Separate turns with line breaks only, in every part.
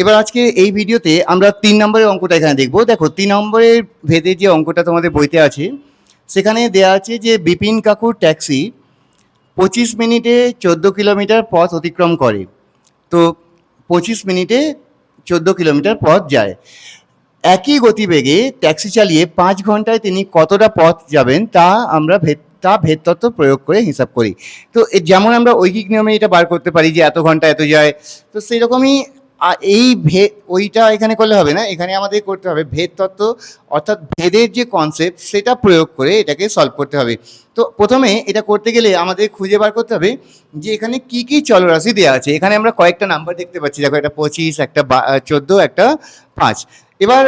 এবার আজকে এই ভিডিওতে আমরা তিন নম্বরের অঙ্কটা এখানে দেখব। দেখো, তিন নম্বরের ভেদে যে অঙ্কটা তোমাদের বইতে আছে, সেখানে দেয়া আছে যে বিপিন কাকুর ট্যাক্সি পঁচিশ মিনিটে চোদ্দ কিলোমিটার পথ অতিক্রম করে। তো পঁচিশ মিনিটে চোদ্দ কিলোমিটার পথ যায়। একই গতিবেগে ট্যাক্সি চালিয়ে পাঁচ ঘন্টায় তিনি কতটা পথ যাবেন তা আমরা ভেদ, তা ভেদ তত্ত্ব প্রয়োগ করে হিসাব করি। তো যেমন আমরা ঐকিক নিয়মে এটা বার করতে পারি যে এত ঘণ্টা এত যায়, তো সেই রকমই আ, এই ভে ওইটা এখানে করলে হবে না এখানে আমাদের করতে হবে ভেদ তত্ত্ব অর্থাৎ ভেদের যে কনসেপ্ট সেটা প্রয়োগ করে এটাকে সলভ করতে হবে। তো প্রথমে এটা করতে গেলে আমাদের খুঁজে বার করতে হবে যে এখানে কি কি চলরাশি দেওয়া আছে। এখানে আমরা কয়েকটা নাম্বার দেখতে পাচ্ছি দেখো একটা পঁচিশ একটা চোদ্দ একটা পাঁচ। এবার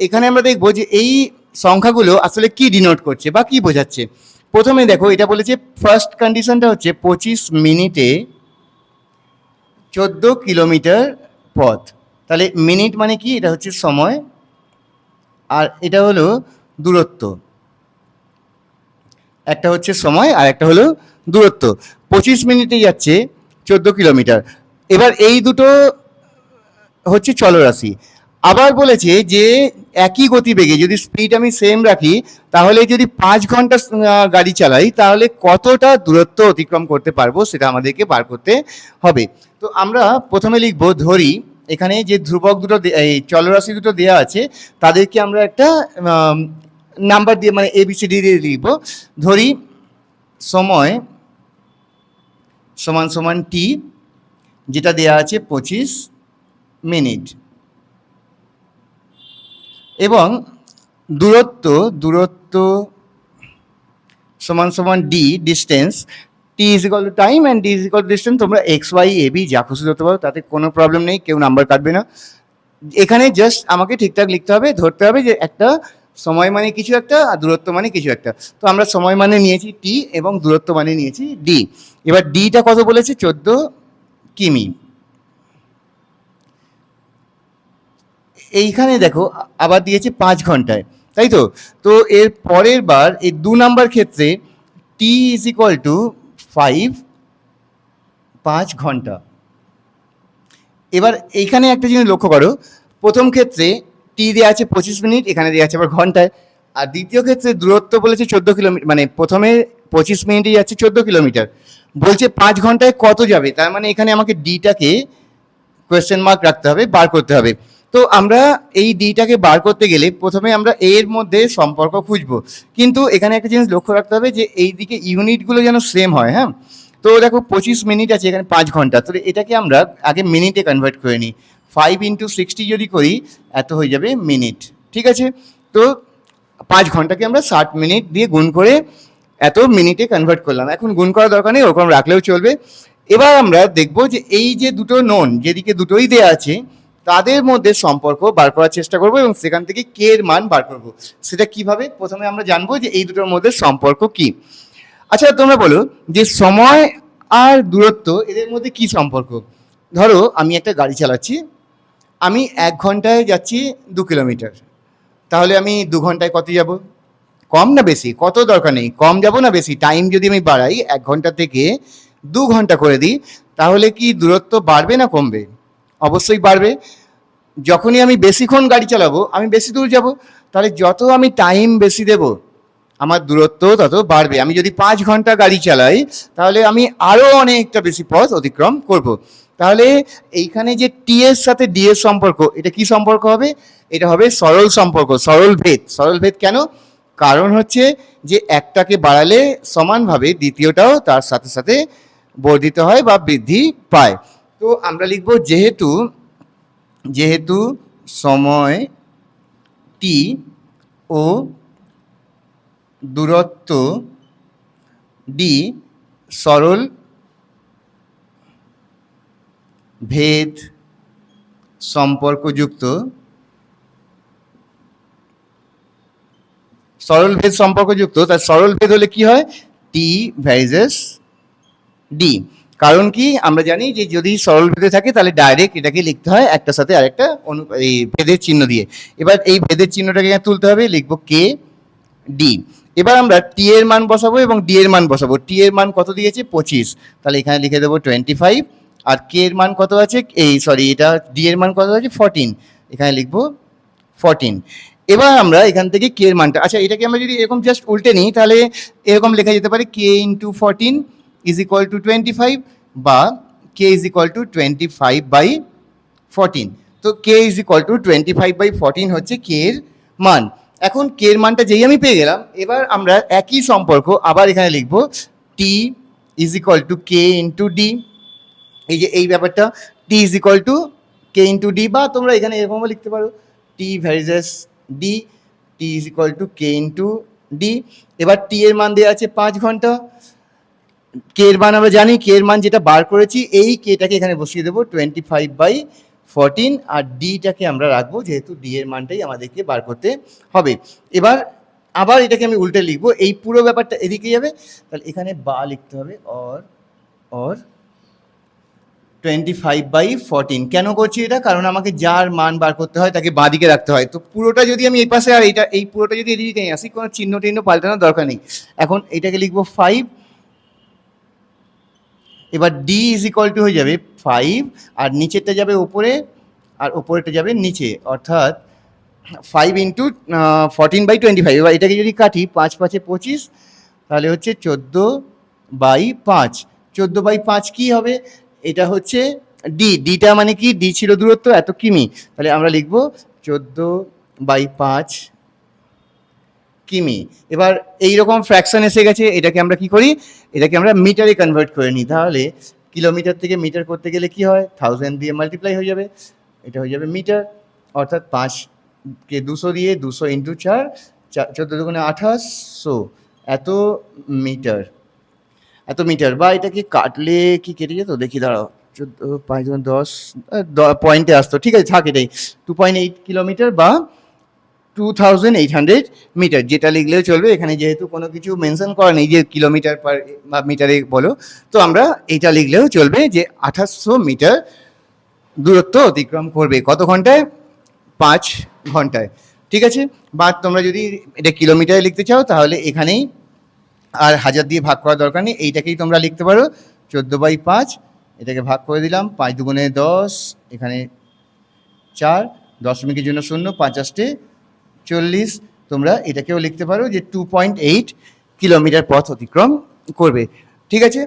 এখানে আমরা দেখব যে এই সংখ্যাগুলো আসলে কি ডিনোট করছে বা কি বোঝাচ্ছে। প্রথমে দেখো এটা বলেছে ফার্স্ট কন্ডিশনটা হচ্ছে পঁচিশ মিনিটে চোদ্দ কিলোমিটার পথ। তাহলে মিনিট মানে কি? এটা হচ্ছে সময়। আর এটা হলো দূরত্ব। একটা হচ্ছে সময় আর একটা হলো দূরত্ব। পঁচিশ মিনিটে যাচ্ছে চোদ্দ কিলোমিটার। এবার এই দুটো হচ্ছে চলরাশি। আবার বলেছে যে একই গতিবেগে যদি স্পিড আমি সেম রাখি, তাহলে যদি পাঁচ ঘণ্টা গাড়ি চালাই, তাহলে কতটা দূরত্ব অতিক্রম করতে পারব সেটা আমাদেরকে বার করতে হবে। তো আমরা প্রথমে লিখব ধরি, এখানে যে ধ্রুবক দুটো এই চলরাশি দুটো দেওয়া আছে, তাদেরকে আমরা একটা নাম্বার দিয়ে মানে এবিসিডি দিয়ে লিখব। ধরি, সময় সমান সমান টি যেটা দেওয়া আছে পঁচিশ মিনিট। এবং দূরত্ব দূরত্ব সমান সমান D distance T is equal to time and D is equal to distance তোমরা এক্স ওয়াই এ বি যা খুশি ধরতে পারো, তাতে কোনো প্রবলেম নেই, কেউ নাম্বার কাটবে না। এখানে জাস্ট আমাকে ঠিকঠাক লিখতে হবে, ধরতে হবে যে একটা সময় মানে কিছু একটা আর দূরত্ব মানে কিছু একটা। তো আমরা সময় মানে নিয়েছি টি এবং দূরত্ব মানে নিয়েছি ডি এবার ডিটা কত বলেছে? চোদ্দ কিমি। এইখানে দেখো, আবার দিয়েছে পাঁচ ঘন্টায়, তাই তো? তো এর পরের বার, এই দু নাম্বার ক্ষেত্রে T is equal to five পাঁচ ঘণ্টা। এবার এইখানে একটা জিনিস লক্ষ্য করো, প্রথম ক্ষেত্রে টি দেওয়া আছে পঁচিশ মিনিট, এখানে দেওয়া আছে আবার ঘন্টায়। আর দ্বিতীয় ক্ষেত্রে দূরত্ব বলেছে চোদ্দ কিলোমিটার মানে প্রথমে পঁচিশ মিনিটে যাচ্ছে চোদ্দ কিলোমিটার। বলছে পাঁচ ঘন্টায় কত যাবে? তার মানে এখানে আমাকে ডিটাকে কোয়েশ্চেন মার্ক রাখতে হবে, বার করতে হবে। তো আমরা এই ডিটাকে বার করতে গেলে প্রথমে আমরা এর মধ্যে সম্পর্ক খুঁজবো। কিন্তু এখানে একটা জিনিস লক্ষ্য রাখতে হবে যে এই দিকে ইউনিটগুলো যেন সেম হয় হ্যাঁ? তো দেখো পঁচিশ মিনিট আছে, এখানে পাঁচ ঘণ্টা। তো এটাকে আমরা আগে মিনিটে কনভার্ট করে নিই। ফাইভ ইন্টু সিক্সটি যদি করি, এত হয়ে যাবে মিনিট ঠিক আছে? তো পাঁচ ঘন্টাকে আমরা ষাট মিনিট দিয়ে গুণ করে এত মিনিটে কনভার্ট করলাম। এখন গুণ করার দরকার নেই, ওরকম রাখলেও চলবে। এবার আমরা দেখব যে এই যে দুটো নোন যেদিকে দুটোই দেয়া আছে তাদের মধ্যে সম্পর্ক বার করার চেষ্টা করব এবং সেখান থেকে কে এর মান বার করব, সেটা কীভাবে? প্রথমে আমরা জানব যে এই দুটোর মধ্যে সম্পর্ক কি। আচ্ছা তোমরা বলো যে সময় আর দূরত্ব, এদের মধ্যে কি সম্পর্ক? ধরো, আমি একটা গাড়ি চালাচ্ছি, আমি এক ঘন্টায় যাচ্ছি দু কিলোমিটার, তাহলে আমি দু ঘন্টায় কত যাব? কম না বেশি? কত দরকার নেই? কম যাব না বেশি? টাইম যদি আমি বাড়াই, এক ঘণ্টা থেকে দু ঘণ্টা করে দিই, তাহলে কি দূরত্ব বাড়বে না কমবে? অবশ্যই বাড়বে। যখনই আমি বেশিক্ষণ গাড়ি চালাবো, আমি বেশি দূর যাব, তাহলে যত আমি টাইম বেশি দেব, আমার দূরত্ব তত বাড়বে। আমি যদি পাঁচ ঘণ্টা গাড়ি চালাই, তাহলে আমি আরও অনেকটা বেশি পথ অতিক্রম করব। তাহলে এইখানে যে টি এর সাথে ডি এর সম্পর্ক, এটা কি সম্পর্ক হবে? এটা হবে সরল সম্পর্ক, সরল ভেদ। সরল ভেদ কেন? কারণ হচ্ছে যে একটাকে বাড়ালে সমানভাবে দ্বিতীয়টাও তার সাথে সাথে বর্ধিত হয় বা বৃদ্ধি পায়। তো আমরা লিখব যেহেতু যেহেতু সময় টি ও দূরত্ব ডি সরল ভেদ সম্পর্কযুক্ত, সরল ভেদ সম্পর্কযুক্ত তার সরল ভেদ হলে কি হয়? টি ভাইজেস ডি কারণ কি? আমরা জানি যে যদি সরল ভেদে থাকে, তাহলে ডাইরেক্ট এটাকে লিখতে হয় একটা সাথে আরেকটা অনু, এই ভেদের চিহ্ন দিয়ে। এবার এই ভেদের চিহ্নটাকে তুলতে হবে, লিখব কে ডি এবার আমরা টি এর মান বসাবো এবং ডি এর মান বসাবো। টি এর মান কত দিয়েছে? পঁচিশ। তাহলে এখানে লিখে দেবো টোয়েন্টি ফাইভ আর কে এর মান কত আছে? এই সরি এটা ডি এর মান কত আছে? ফোরটিন এখানে লিখব ফোরটিন এবার আমরা এখান থেকে কে এর মানটা আচ্ছা এটাকে আমরা যদি এরকম জাস্ট উল্টে নিই, তাহলে এরকম লেখা যেতে পারে K into fourteen is equal to twenty five বা K is equal to twenty five by fourteen তো K is equal to twenty five by fourteen হচ্ছে কে এর মান। এখন কে এর মানটা যেই আমি পেয়ে গেলাম, এবার আমরা একই সম্পর্ক আবার এখানে লিখব T is equal to K into D এই যে এই ব্যাপারটা T is equal to K into D বা তোমরা এখানে এরকমও লিখতে পারো T varies as D T is equal to K into D এবার টি এর মান দেওয়া আছে পাঁচ ঘণ্টা কে এর মান আমরা জানি কে এর মান যেটা বার করেছি, এই কেটাকে এখানে বসিয়ে দেবো টোয়েন্টি ফাইভ বাই ফোরটিন আর ডিটাকে আমরা রাখব, যেহেতু ডি এর মানটাই আমাদেরকে বার করতে হবে। এবার, আবার এটাকে আমি উল্টে লিখব, এই পুরো ব্যাপারটা এদিকে যাবে, তাহলে এখানে বা লিখতে হবে or or twenty five by fourteen কেন করছি এটা? কারণ আমাকে যার মান বার করতে হয়, তাকে বাঁদিকে রাখতে হয়। তো পুরোটা যদি আমি এই পাশে আর এইটা, এই পুরোটা যদি এদিকে নিয়ে আসি, কোনো চিহ্ন টিহ্ন পাল্টানোর দরকার নেই। এখন এটাকে লিখব ফাইভ এবার ডি ইজ ইকুয়াল টু হয়ে যাবে ফাইভ আর নিচেরটা যাবে ওপরে আর ওপরেটা যাবে নিচে। অর্থাৎ five into fourteen by twenty five এবার এটাকে যদি কাটি, পাঁচ পাঁচে পঁচিশ, তাহলে হচ্ছে চোদ্দ বাই পাঁচ। চোদ্দ বাই পাঁচ কী হবে? এটা হচ্ছে ডি ডিটা মানে কি? ডি ছিল দূরত্ব, এত কিমি। তাহলে আমরা লিখব চোদ্দ বাই পাঁচ কিমি। এবার এই রকম ফ্র্যাকশন এসে গেছে, এটাকে আমরা কি করি? এটাকে আমরা মিটারে কনভার্ট করে নিই। তাহলে কিলোমিটার থেকে মিটার করতে গেলে কি হয়? থাউজেন্ড দিয়ে মাল্টিপ্লাই হয়ে যাবে। এটা হয়ে যাবে মিটার অর্থাৎ পাঁচকে দুশো দিয়ে দুশো ইন্টু চার চোদ্দ দুগুণে আঠাশশো এত মিটার এত মিটার বা এটাকে কাটলে কি কেটে যেত? দেখি দাঁড়াও। চোদ্দ, পাঁচ, দশ পয়েন্টে আসতো। ঠিক আছে, থাক এটাই। টু পয়েন্ট এইট কিলোমিটার বা two thousand eight hundred metre যেটা লিখলেও চলবে। এখানে যেহেতু কোনো কিছু মেনশন করা নেই যে কিলোমিটার পার বা মিটারে বলো, তো আমরা এটা লিখলেও চলবে যে আঠাশশো মিটার দূরত্ব অতিক্রম করবে। কত ঘন্টায়? পাঁচ ঘন্টায়। ঠিক আছে? বা তোমরা যদি এটা কিলোমিটারে লিখতে চাও, তাহলে এখানেই আর হাজার দিয়ে ভাগ করার দরকার নেই। এইটাকেই তোমরা লিখতে পারো। চোদ্দ বাই পাঁচ, এটাকে ভাগ করে দিলাম। পাঁচ দুগুণে দশ, এখানে চার, দশমিকের জন্য শূন্য পঞ্চাশটে চল্লিশ তোমরা এটাকেও লিখতে পারো যে টু পয়েন্ট এইট কিলোমিটার পথ অতিক্রম করবে। ঠিক আছে?